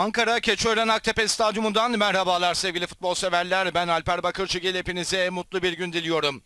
Ankara Keçiören Aktepe Stadyumundan merhabalar sevgili futbol severler. Ben Alper Bakırcıgil hepinize mutlu bir gün diliyorum.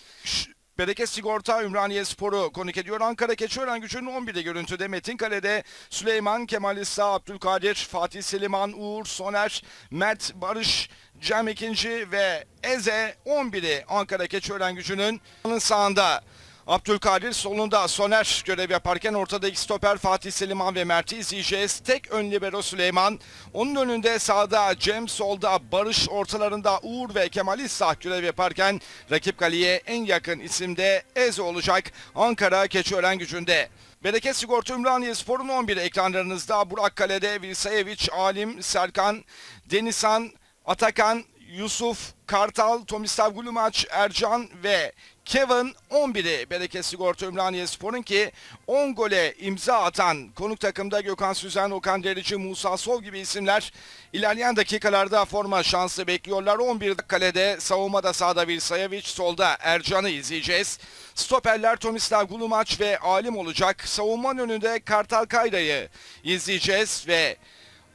Bereket Sigorta Ümraniye Sporu konuk ediyor. Ankara Keçiören gücünün 11'de görüntüde Metin Kale'de Süleyman, Kemal İsa, Abdülkadir, Fatih Seliman, Uğur, Soner, Mert, Barış, Cem İkinci ve Eze 11'i Ankara Keçiören gücünün sağında. Abdülkadir solunda Soner görev yaparken ortada iki stoper Fatih Seliman ve Mert'i izleyeceğiz. Tek ön libero Süleyman. Onun önünde sağda Cem solda Barış ortalarında Uğur ve Kemal İshak görev yaparken rakip kaleye en yakın isimde Eze olacak. Ankara Keçiören gücünde. Bereket Sigorta Ümraniye Spor'un 11 ekranlarınızda Burak Kale'de Vilsayeviç, Alim, Serkan, Denizhan, Atakan, Yusuf, Kartal, Tomislav Gulumaç, Ercan ve Kevin 11'i Bereket Sigorta Ümraniye Spor'un ki 10 gole imza atan konuk takımda Gökhan Süzen, Okan Derici, Musa Sol gibi isimler ilerleyen dakikalarda forma şansı bekliyorlar. 11 kalede savunmada sağda Vilsayeviç, solda Ercan'ı izleyeceğiz. Stoperler Tomislav Gulumaç ve Alim olacak. Savunmanın önünde Kartal Kayra'yı izleyeceğiz ve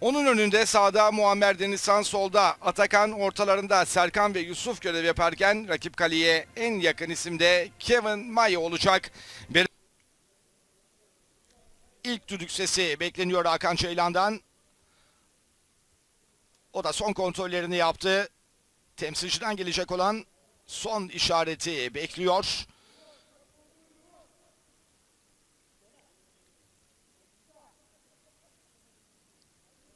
onun önünde sağda Muammer Denizhan solda Atakan ortalarında Serkan ve Yusuf görev yaparken rakip kaleye en yakın isimde Kevin Maya olacak. Bir İlk düdük sesi bekleniyor Hakan Ceylan'dan. O da son kontrollerini yaptı. Temsilciden gelecek olan son işareti bekliyor.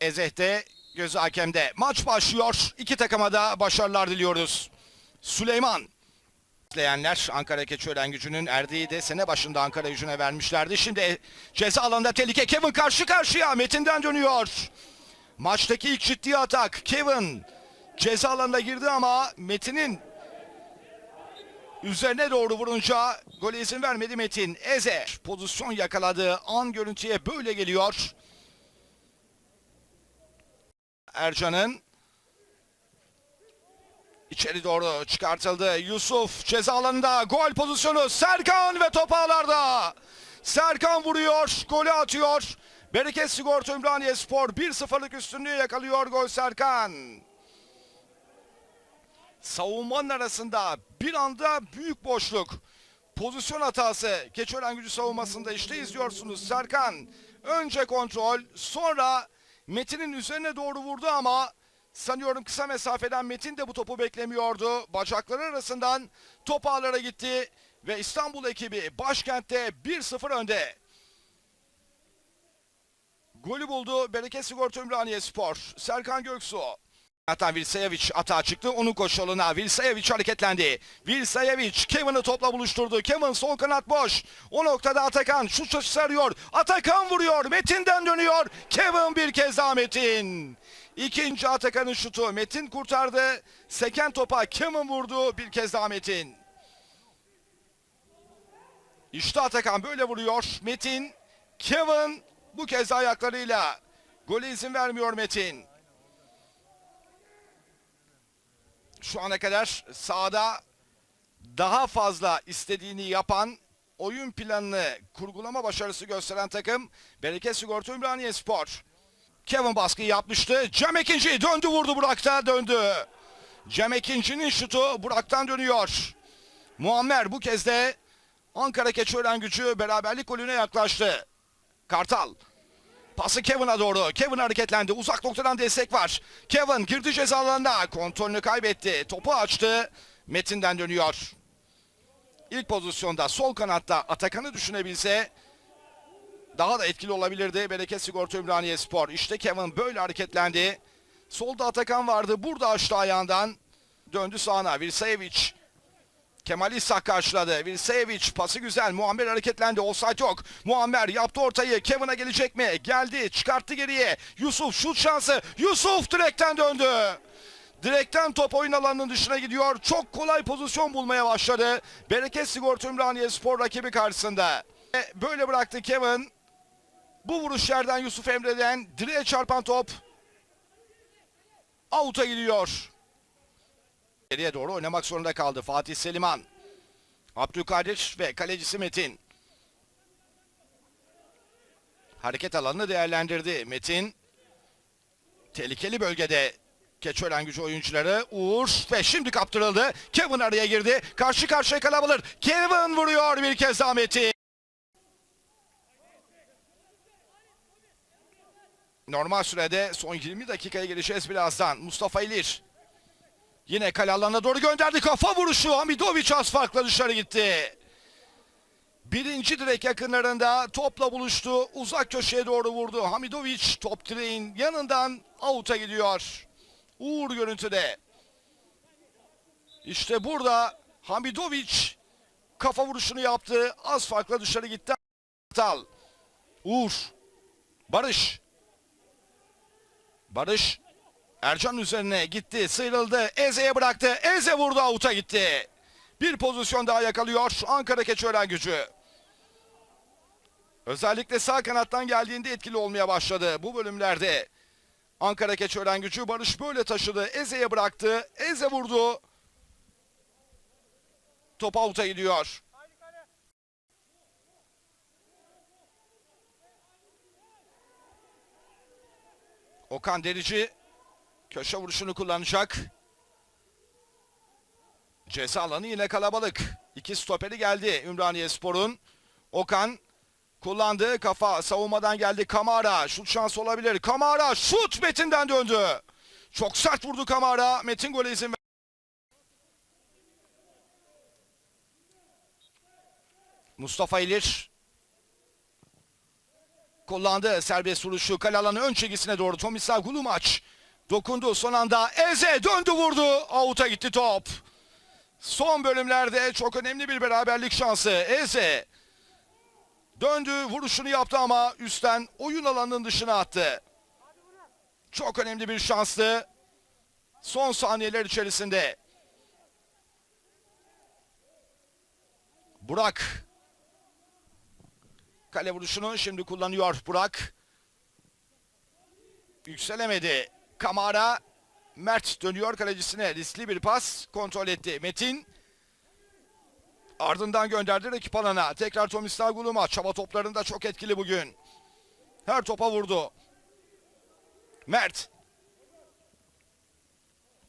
Ezeh'te gözü hakemde. Maç başlıyor. İki takıma da başarılar diliyoruz. Süleyman. İzleyenler Ankara Keçiören gücünün erdiği de sene başında Ankara gücüne vermişlerdi. Şimdi ceza alanında tehlike. Kevin karşı karşıya. Metin'den dönüyor. Maçtaki ilk ciddi atak. Kevin ceza alanına girdi ama Metin'in üzerine doğru vurunca gole izin vermedi Metin. Eze pozisyon yakaladığı an görüntüye böyle geliyor. Ercan'ın içeri doğru çıkartıldı. Yusuf ceza alanında gol pozisyonu Serkan ve top ağlarda. Serkan vuruyor, golü atıyor. Bereket Sigorta Ümraniye Spor 1-0'lık üstünlüğü yakalıyor gol Serkan. Savunmanın arasında bir anda büyük boşluk. Pozisyon hatası Keçören gücü savunmasında işte izliyorsunuz. Serkan önce kontrol sonra Metin'in üzerine doğru vurdu ama sanıyorum kısa mesafeden Metin de bu topu beklemiyordu. Bacakları arasından top ağlara gitti ve İstanbul ekibi başkentte 1-0 önde. Golü buldu Bereket Sigorta Ümraniye Spor. Serkan Göksu. Hatta Vilsayeviç atağa çıktı. Onun koşuluna Vilsayeviç hareketlendi. Vilsayeviç Kevin'i topla buluşturdu. Kevin sol kanat boş. O noktada Atakan şut açısı arıyor. Atakan vuruyor. Metin'den dönüyor. Kevin bir kez daha Metin. İkinci Atakan'ın şutu. Metin kurtardı. Seken topa Kevin vurdu. Bir kez daha Metin. İşte Atakan böyle vuruyor. Metin. Kevin bu kez ayaklarıyla. Gole izin vermiyor Metin. Şu ana kadar sahada daha fazla istediğini yapan oyun planını kurgulama başarısı gösteren takım Bereket Sigorta Ümraniye Spor. Kevin baskıyı yapmıştı. Cem Ekinci döndü vurdu Burak'ta döndü. Cem Ekinci'nin şutu Burak'tan dönüyor. Muammer bu kez de Ankara Keçiören gücü beraberlik golüne yaklaştı. Kartal Pası Kevin'a doğru. Kevin hareketlendi. Uzak noktadan destek var. Kevin girdi ceza. Kontrolünü kaybetti. Topu açtı. Metin'den dönüyor. İlk pozisyonda sol kanatta Atakan'ı düşünebilse daha da etkili olabilirdi. Bereket Sigorta Ümraniye Spor. İşte Kevin böyle hareketlendi. Solda Atakan vardı. Burada açtı ayağından. Döndü sağına. Vilsayeviç. Kemal İshak karşıladı. Vilseyeviç pası güzel. Muammer hareketlendi. Offside yok. Muammer yaptı ortayı. Kevin'a gelecek mi? Geldi. Çıkarttı geriye. Yusuf şut şansı. Yusuf direkten döndü. Direkten top oyun alanının dışına gidiyor. Çok kolay pozisyon bulmaya başladı. Bereket Sigorta Ümraniye Spor rakibi karşısında. E, Böyle bıraktı Kevin. Bu vuruş yerden Yusuf Emre'den direğe çarpan top out'a gidiyor. Geriye doğru oynamak zorunda kaldı Fatih Seliman. Abdülkadir ve kalecisi Metin. Hareket alanını değerlendirdi Metin. Tehlikeli bölgede Keçören gücü oyuncuları Uğur ve şimdi kaptırıldı. Kevin araya girdi. Karşı karşıya kalabilir. Kevin vuruyor bir kez daha Metin. Normal sürede son 20 dakikaya gireceğiz birazdan. Mustafa İlir. Yine kale alanına doğru gönderdi. Kafa vuruşu. Hamidovic az farkla dışarı gitti. Birinci direk yakınlarında topla buluştu. Uzak köşeye doğru vurdu. Hamidovic top direğin yanından avuta gidiyor. Uğur görüntüde. İşte burada Hamidovic kafa vuruşunu yaptı. Az farkla dışarı gitti. Tal. Uğur. Barış. Barış Ercan üzerine gitti, sıyrıldı, Eze'ye bıraktı. Eze vurdu, avuta gitti. Bir pozisyon daha yakalıyor Ankara Keçiören gücü. Özellikle sağ kanattan geldiğinde etkili olmaya başladı bu bölümlerde. Ankara Keçiören gücü Barış böyle taşıdı. Eze'ye bıraktı. Eze vurdu. Top avuta gidiyor. Okan Derici köşe vuruşunu kullanacak. Ceza alanı yine kalabalık. İki stoperi geldi Ümraniye Spor'un. Okan kullandı. Kafa savunmadan geldi. Kamara şut şansı olabilir. Kamara şut Metin'den döndü. Çok sert vurdu Kamara. Metin gole izin ver- Mustafa İlir kullandı serbest vuruşu kale alanı ön çizgisine doğru Tomislav Gulumaç dokundu son anda Eze döndü vurdu. Avuta gitti top. Son bölümlerde çok önemli bir beraberlik şansı. Eze döndü vuruşunu yaptı ama üstten oyun alanının dışına attı. Çok önemli bir şanstı. Son saniyeler içerisinde. Burak. Kale vuruşunu şimdi kullanıyor Burak. Yükselemedi. Kamara Mert dönüyor kalecisine. Riskli bir pas kontrol etti. Metin ardından gönderdi rakip alana. Tekrar Tomislav Guluma çaba toplarında çok etkili bugün. Her topa vurdu. Mert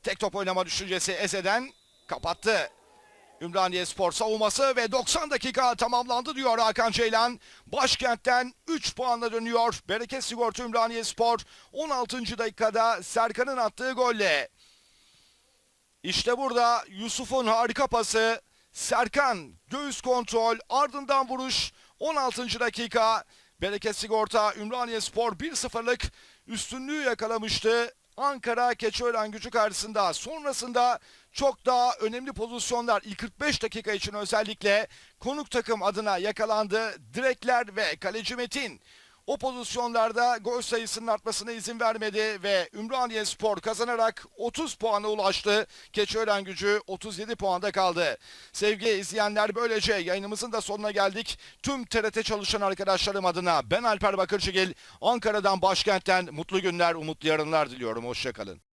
tek top oynama düşüncesi Eze'den kapattı. Ümraniye Spor savunması ve 90 dakika tamamlandı diyor Hakan Ceylan. Başkentten 3 puanla dönüyor. Bereket Sigorta Ümraniye Spor 16. dakikada Serkan'ın attığı golle. İşte burada Yusuf'un harika pası. Serkan göğüs kontrol ardından vuruş 16. dakika. Bereket Sigorta Ümraniye Spor 1-0'lık üstünlüğü yakalamıştı. Ankara Keçiören gücü karşısında sonrasında çok daha önemli pozisyonlar ilk 45 dakika için özellikle konuk takım adına yakalandı. Direkler ve kaleci Metin o pozisyonlarda gol sayısının artmasına izin vermedi ve Ümraniye Spor kazanarak 30 puana ulaştı. Keçiören gücü 37 puanda kaldı. Sevgili izleyenler böylece yayınımızın da sonuna geldik. Tüm TRT çalışan arkadaşlarım adına ben Alper Bakırcıgil. Ankara'dan başkentten mutlu günler, umutlu yarınlar diliyorum. Hoşçakalın.